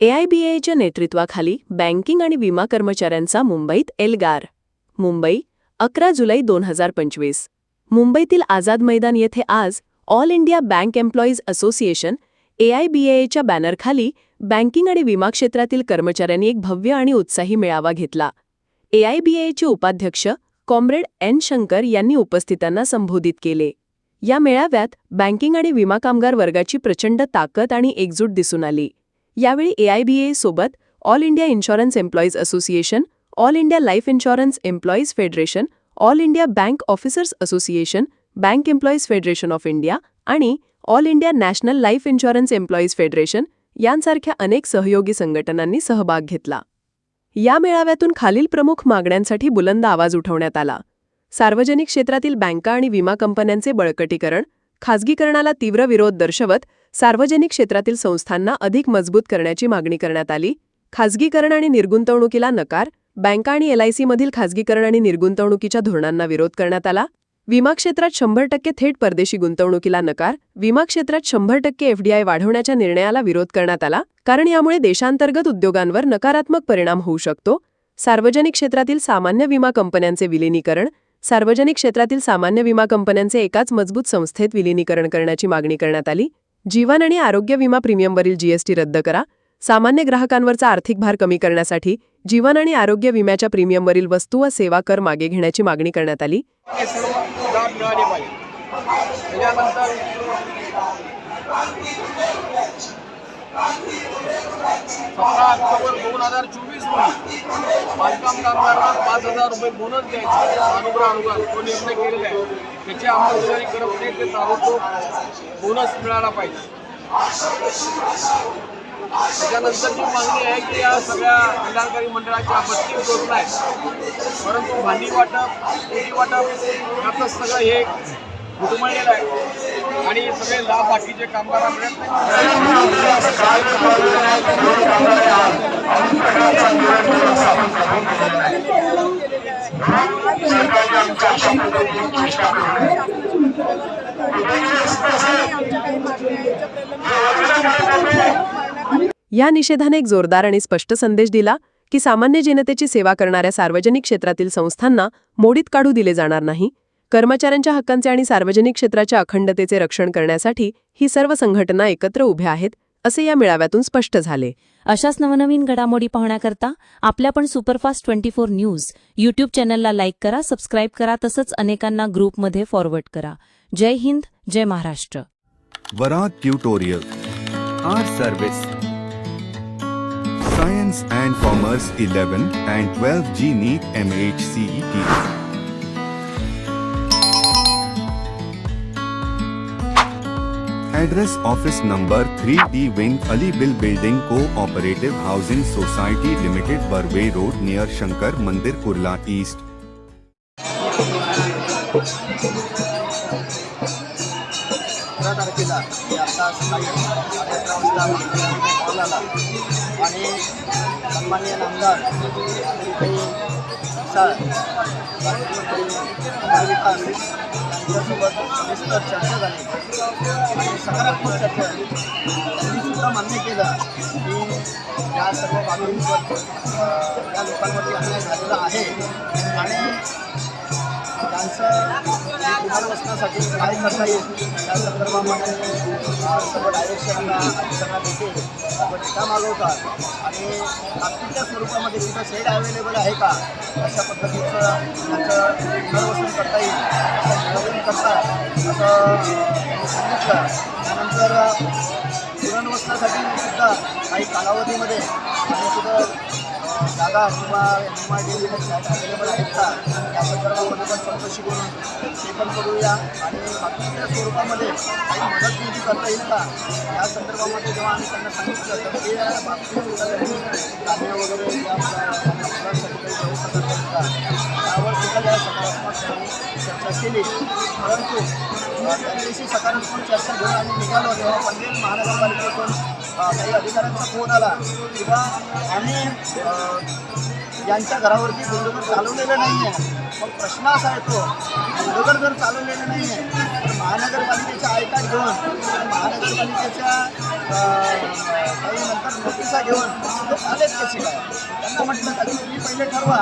एआयबीएच्या नेतृत्वाखाली बँकिंग आणि विमा कर्मचाऱ्यांचा मुंबईत एल्गार. मुंबई अकरा जुलै दोन हजार पंचवीस. मुंबईतील आझाद मैदान येथे आज All India Bank Employees Association एआयबीएच्या बॅनरखाली बँकिंग आणि विमा क्षेत्रातील कर्मचाऱ्यांनी एक भव्य आणि उत्साही मेळावा घेतला. एआयबीएचे उपाध्यक्ष कॉम्रेड एन शंकर यांनी उपस्थितांना संबोधित केले. या मेळाव्यात बँकिंग आणि विमा कामगार वर्गाची प्रचंड ताकद आणि एकजूट दिसून आली. यावेळी एआयबीए सोबत All India Insurance Employees Association All India Life Insurance Employees Federation All India Bank Officers Association Bank Employees Federation of India आणि All India National Life Insurance Employees Federation यांसारख्या अनेक सहयोगी संघटनांनी सहभाग घेतला. या मेळाव्यातून खालील प्रमुख मागण्यांसाठी बुलंद आवाज उठवण्यात आला. सार्वजनिक क्षेत्रातील बँका आणि विमा कंपन्यांचे बळकटीकरण खाजगीकरणाला तीव्र विरोध दर्शवत सार्वजनिक क्षेत्रातील संस्थांना अधिक मजबूत करण्याची मागणी करण्यात आली. खाजगीकरण आणि निर्गुंतवणुकीला नकार बँका आणि एलआयसीमधील खाजगीकरण आणि निर्गुंतवणुकीच्या धोरणांना विरोध करण्यात आला. विमा क्षेत्रात शंभर टक्के थेट परदेशी गुंतवणुकीला नकार विमा क्षेत्रात शंभर टक्के एफडीआय वाढवण्याच्या निर्णयाला विरोध करण्यात आला कारण यामुळे देशांतर्गत उद्योगांवर नकारात्मक परिणाम होऊ शकतो. सार्वजनिक क्षेत्रातील सामान्य विमा कंपन्यांचे विलिनीकरण सार्वजनिक क्षेत्रातील सामान्य विमा कंपन्यांचे एकाच मजबूत संस्थेत विलिनीकरण करण्याची मागणी करण्यात आली. जीवन आणि आरोग्य विमा प्रीमियमवरील जीएसटी रद्द करा. सामान्य ग्राहकांवरचा आर्थिक भार कमी करण्यासाठी जीवन आणि आरोग्य विम्याच्या प्रीमियमवरील वस्तू व सेवा कर मागे घेण्याची मागणी करण्यात आली. त्याच्यानंतर सतरा ऑक्टोबर दोन हजार चोवीस रोजी बांधकाम कामगारांना पाच हजार रुपये बोनस द्यायचा. अनुग्रह अनुदान तो निर्णय केलेला आहे. त्याची अंमलबजावणी करत नाही ते ताबडतोब बोनस मिळाला पाहिजे. त्याच्यानंतरची मागणी आहे की या सगळ्या कल्याणकारी मंडळाच्या बत्तीस योजना आहेत. परंतु भांडी वाटप पेटी वाटप यातच सगळं हे घुटमळलेलं आहे. आणि सगळे लाभ बाकीचे कामगार या निषेधाने एक जोरदार आणि स्पष्ट संदेश दिला की सामान्य जनतेची सेवा करणाऱ्या सार्वजनिक क्षेत्रातील संस्थांना मोडीत काढू दिले जाणार नाही. कर्मचाऱ्यांच्या हक्कांचे आणि सार्वजनिक क्षेत्राच्या अखंडतेचे रक्षण करण्यासाठी ही सर्व संघटना एकत्र उभ्या आहेत असे या मेळाव्यातून स्पष्ट झाले अशाच नवनवीन घडामोडी पाहण्याकरता आपल्या पण superfast twenty four news YouTube चॅनलला लाईक करा सबस्क्राईब करा तसंच अनेकांना ग्रुपमध्ये फॉरवर्ड करा जय हिंद जय Maharashtra. Our service. Science and Commerce 11 and 12G NEET MHCET. Address Office Number address office number three D wing Ali bill building cooperative housing society limited Barve road near Shankar mandir Kurla east. आणि महाविकास यांच्यासोबत सविस्तर चर्चा झाली सकारात्मक चर्चा झाली. त्यांनी सुद्धा मान्य केलं की या सर्व बाबींवर या लोकांवरती अन्याय झालेला आहे आणि त्यांचं पुनर्वसनासाठी काय करता येईल? त्या संदर्भामध्ये अ, सर्व डायरेक्शनला अधिकाऱ्यांना भेटेल आपण त्या मागवतात आणि तात्पुरत्या स्वरूपामध्ये तिथं शेड अवेलेबल आहे का? अशा पद्धतीचं त्यांचं पुनर्वसन करता येईल. असं नियोजन करतात असं त्यांनी सांगितलं. त्यानंतर पुनर्वसनासाठी सुद्धा काही कालावधीमध्ये आणि कुठं जागा किंवा M I D flat available आहेत का या संदर्भामध्ये पण चौकशी करून ते पण करूया. आणि बाकीच्या स्वरूपामध्ये काही मदत निधी करता येईल का या संदर्भामध्ये जेव्हा आम्ही त्यांना सांगितलं तर ते या बाबतीत सुद्धा वगैरे या मुलांसाठी काही व्यवस्था करता येईल का यावर सुद्धा या सकारात्मक त्यांनी चर्चा केली. परंतु अ, त्यांच्याशी सकारात्मक चर्चा घेऊन आम्ही निघालो तेव्हा पनवेल महानगरपालिकेतून काही अधिकाऱ्यांचा फोन आला किंवा आम्ही यांच्या घरावरती बुलडोजर चालवलेलं नाही आहे मग प्रश्न असा येतो बुलडोजर जर चालवलेलं नाही आहे तर महानगरपालिकेच्या आयकाट घेऊन महानगरपालिकेच्या काही नंतर नोटिसा घेऊन ते आलेच कसे काय? त्यांना म्हटलं त्यांनी तुम्ही पहिले ठरवा.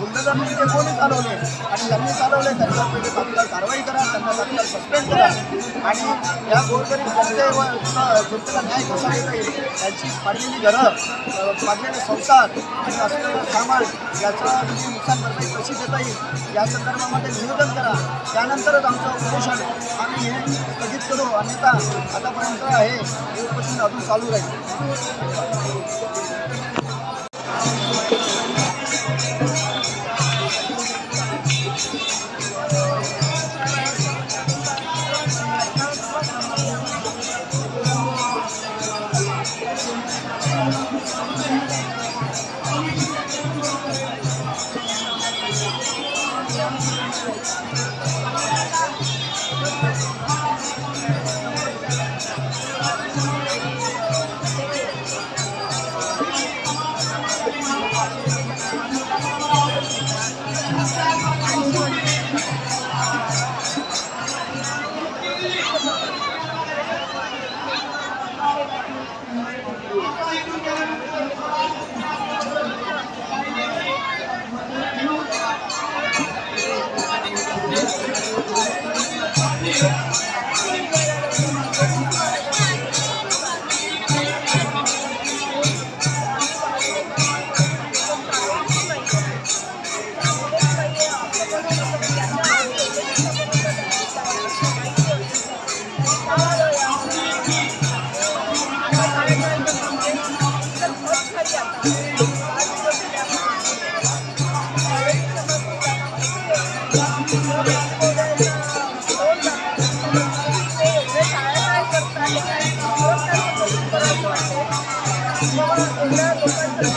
गुंडजर म्हणजे कोणी चालवले? आणि ज्यांनी चालवले त्यांच्या पहिले तात्काळ कारवाई करा त्यांना तात्काळ सस्पेंड करा. आणि या गोरगरीब जनतेवर जनतेला न्याय कसा देता येईल? त्यांची पाडलेली घरं पाडलेले संसार आणि असलेलं सामान याचं नुकसान भरपाई कशी देता येईल? या संदर्भामध्ये निवेदन करा. त्यानंतरच आमचं उपोषण आम्ही हे स्थगित करू. अन्यथा आतापर्यंत आहे. हे उपोषण अजून चालू राहील. एवढ्या लोकांच्या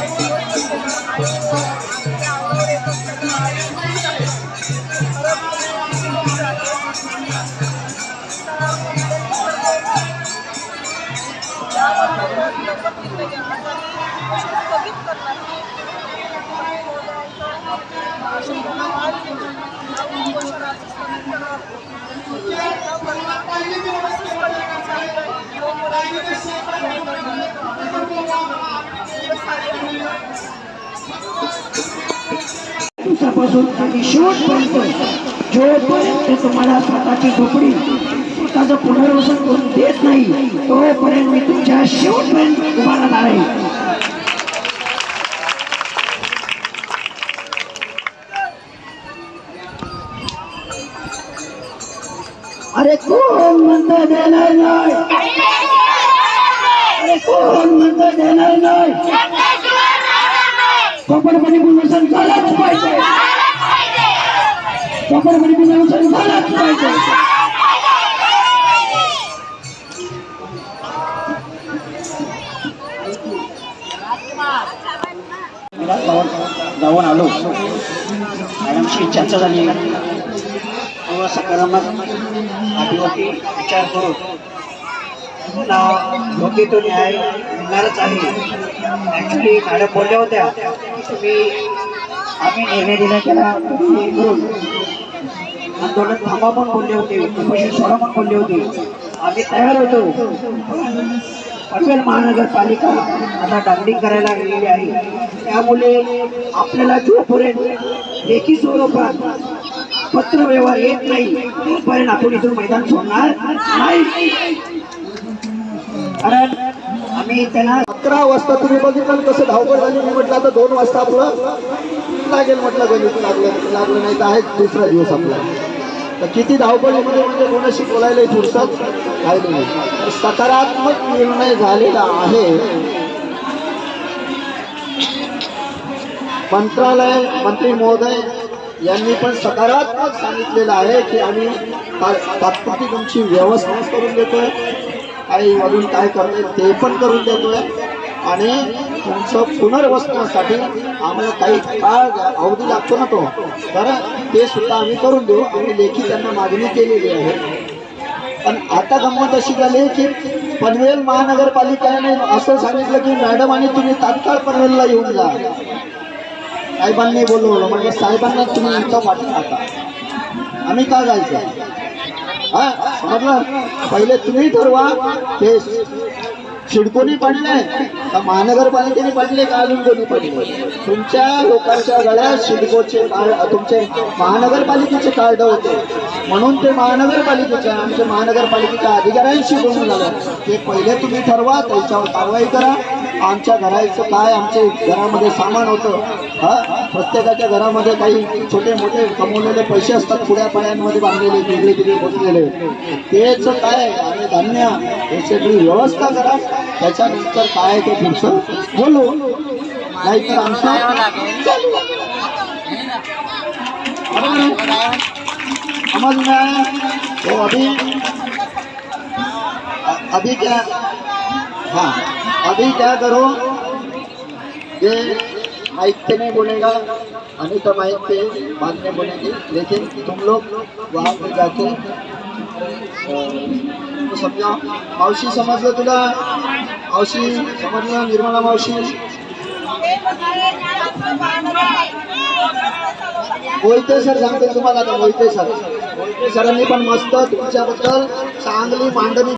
दिवसापासून आणि शेवटपर्यंत जोपर्यंत तुम्हाला स्वतःची झोपडी स्वतःचं पुनर्वसन करून देत नाही तोपर्यंत मी तुमच्या शेवटपर्यंत उभा राहणार आहे. अरे कोण म्हणतं देणार नाही? अरे कोण म्हणतं देणार नाही? कपडपणी पुनर्वसन झालंच पाहिजे. कपडपणी पुनर्वसन झालंच पाहिजे जाऊन आलो. मॅडमशी चर्चा झाली सकारात्मक आदिवासी विचार करून योग्य तो न्याय मिळणारच आहे ॲक्च्युली मॅडम बोलल्या होत्या तुम्ही आम्ही निर्णय दिला त्याला करून आंदोलन थांबा पण बोलले होते उपोषण सोडा पण बोलले होते. आम्ही तयार होतो. पटेल महानगरपालिका आता डांडिंग करायला गेलेली आहे. त्यामुळे आपल्याला जोपर्यंत लेखी स्वरूपात पत्र व्यवहार येत नाही तोपर्यंत आपण इथून मैदान सोडणार नाही. कारण आम्ही त्यांना अकरा वाजता तुम्ही बघितलं कसं धावपळ झाली. मी म्हटलं आता दोन वाजता आपलं लागेल म्हटलं गणित लागलं लागलं नाही तर आहे दुसरा दिवस आपला. किती धावपळीमध्ये म्हणजे कोणाशी बोलायला फुरसत काय नाही. सकारात्मक निर्णय झालेला आहे. मंत्रालय मंत्री महोदय यांनी पण सकारात्मक सांगितलेलं आहे की आम्ही तात्पुरती तुमची व्यवस्था करून देतोय. काही अजून काय करतोय ते पण करून देतोय. आणि तुमचं पुनर्वसनासाठी आम्हाला काही काळ अवधी लागतो ना तो. तर ते सुद्धा आम्ही करून देऊ. आम्ही लेखी त्यांना मागणी केलेली आहे. पण आता गंमत अशी झाली की पनवेल महानगरपालिकेने असं सांगितलं की मॅडम आणि तुम्ही तात्काळ पनवेलला येऊन जा. साहेबांनी बोलवलं. म्हणजे साहेबांना तुम्ही इथं वाटत आता. आम्ही का जायचं? हा समजलं? पहिले तुम्ही ठरवा. ते शिडकोनी पडले. का महानगरपालिकेने पडले का अजून कोणी पडले? तुमच्या लोकांच्या गळ्यात शिडकोचे तुमचे महानगरपालिकेचे कार्ड होते. म्हणून ते महानगरपालिकेचे आमचे महानगरपालिकेच्या अधिकाऱ्यांशी बोलून झालं. ते पहिले तुम्ही ठरवा त्याच्यावर कारवाई करा. आमच्या घराचं काय आमचे घरामध्ये सामान होतं हा? प्रत्येकाच्या घरामध्ये काही छोटे मोठे कमवलेले पैसे असतात पुढ्या पाड्यांमध्ये बांधलेले वेगळे वेगळे बसलेले तेच काय? आणि धान्य. हे सगळी व्यवस्था करा. त्याच्यानंतर काय ते तुमचं बोलू. नाहीतर आमचं चालू. बरोबर समझ में आया तो हो, अभी अभी क्या हाँ. अभी क्या करो? ये माइक से नहीं बोलेगा अनिता माइक पे बाद में बोलेंगे। लेकिन तुम लोग वहाँ पे जाके तो समझा मावशी समजलं तुला। मावशी समजलं निर्मला मावशी। मोहिते सर सांगते तुम्हाला आता मोहिते सर। मोहिते सरांनी पण मस्त तुमच्याबद्दल चांगली मांडणी